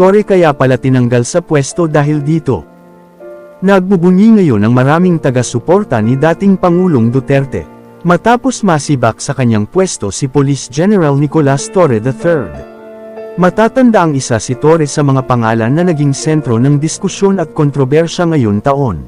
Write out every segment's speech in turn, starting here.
Torre kaya pala tinanggal sa pwesto dahil dito. Nagbubunyi ngayon ang maraming taga-suporta ni dating Pangulong Duterte. Matapos masibak sa kanyang pwesto si Police General Nicolas Torre III. Matatanda ang isa si Torre sa mga pangalan na naging sentro ng diskusyon at kontrobersya ngayon taon.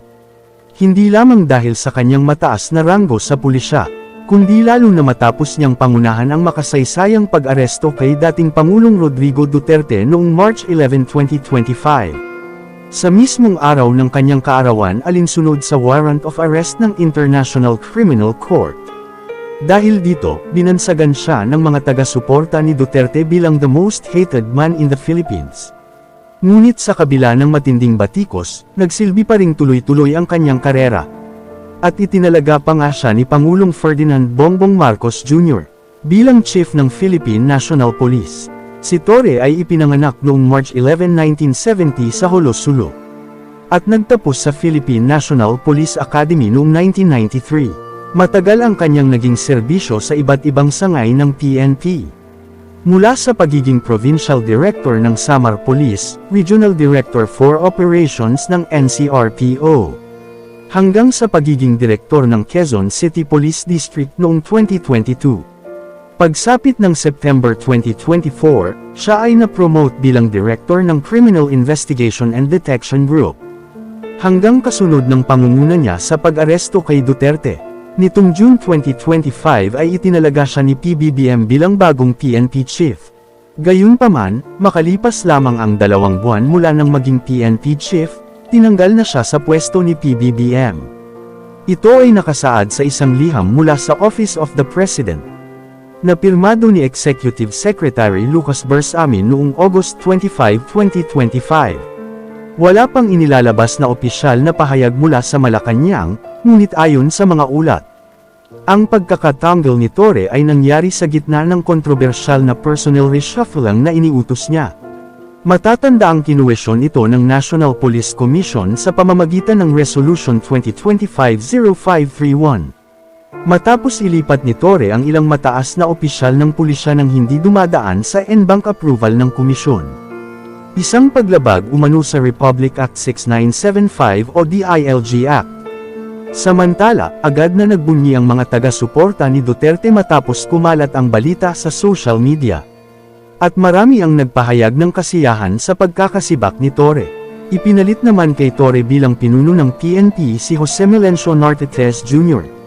Hindi lamang dahil sa kanyang mataas na ranggo sa pulisya, kundi lalo na matapos niyang pangunahan ang makasaysayang pag-aresto kay dating Pangulong Rodrigo Duterte noong March 11, 2025. Sa mismong araw ng kanyang kaarawan alinsunod sa warrant of arrest ng International Criminal Court. Dahil dito, binansagan siya ng mga taga-suporta ni Duterte bilang the most hated man in the Philippines. Ngunit sa kabila ng matinding batikos, nagsilbi pa ring tuloy-tuloy ang kanyang karera. At itinalaga pa nga siya ni Pangulong Ferdinand Bongbong Marcos Jr. bilang chief ng Philippine National Police. Si Torre ay ipinanganak noong March 11, 1970 sa Holosulu. At nagtapos sa Philippine National Police Academy noong 1993. Matagal ang kanyang naging serbisyo sa iba't ibang sangay ng PNP. Mula sa pagiging Provincial Director ng Samar Police, Regional Director for Operations ng NCRPO, hanggang sa pagiging Direktor ng Quezon City Police District noong 2022. Pagsapit ng September 2024, siya ay na-promote bilang Director ng Criminal Investigation and Detection Group. Hanggang kasunod ng pangunguna niya sa pag-aresto kay Duterte. Nitong June 2025 ay itinalaga siya ni PBBM bilang bagong PNP Chief. Gayunpaman, makalipas lamang ang dalawang buwan mula nang maging PNP Chief, tinanggal na siya sa pwesto ni PBBM. Ito ay nakasaad sa isang liham mula sa Office of the President, na pirmado ni Executive Secretary Lucas Bersamin noong August 25, 2025. Wala pang inilalabas na opisyal na pahayag mula sa Malacanang, ngunit ayon sa mga ulat. Ang pagkakatanggal ni Torre ay nangyari sa gitna ng kontrobersyal na personnel reshuffling na iniutos niya. Matatanda ang kinuwesyon ito ng National Police Commission sa pamamagitan ng Resolution 2025-0531. Matapos ilipat ni Torre ang ilang mataas na opisyal ng pulisya nang hindi dumadaan sa NBank approval ng komisyon. Isang paglabag umano sa Republic Act 6975 o DILG Act. Samantala, agad na nagbunyi ang mga taga-suporta ni Duterte matapos kumalat ang balita sa social media. At marami ang nagpahayag ng kasiyahan sa pagkakasibak ni Torre. Ipinalit naman kay Torre bilang pinuno ng PNP si Jose Melencio Nartetes Jr.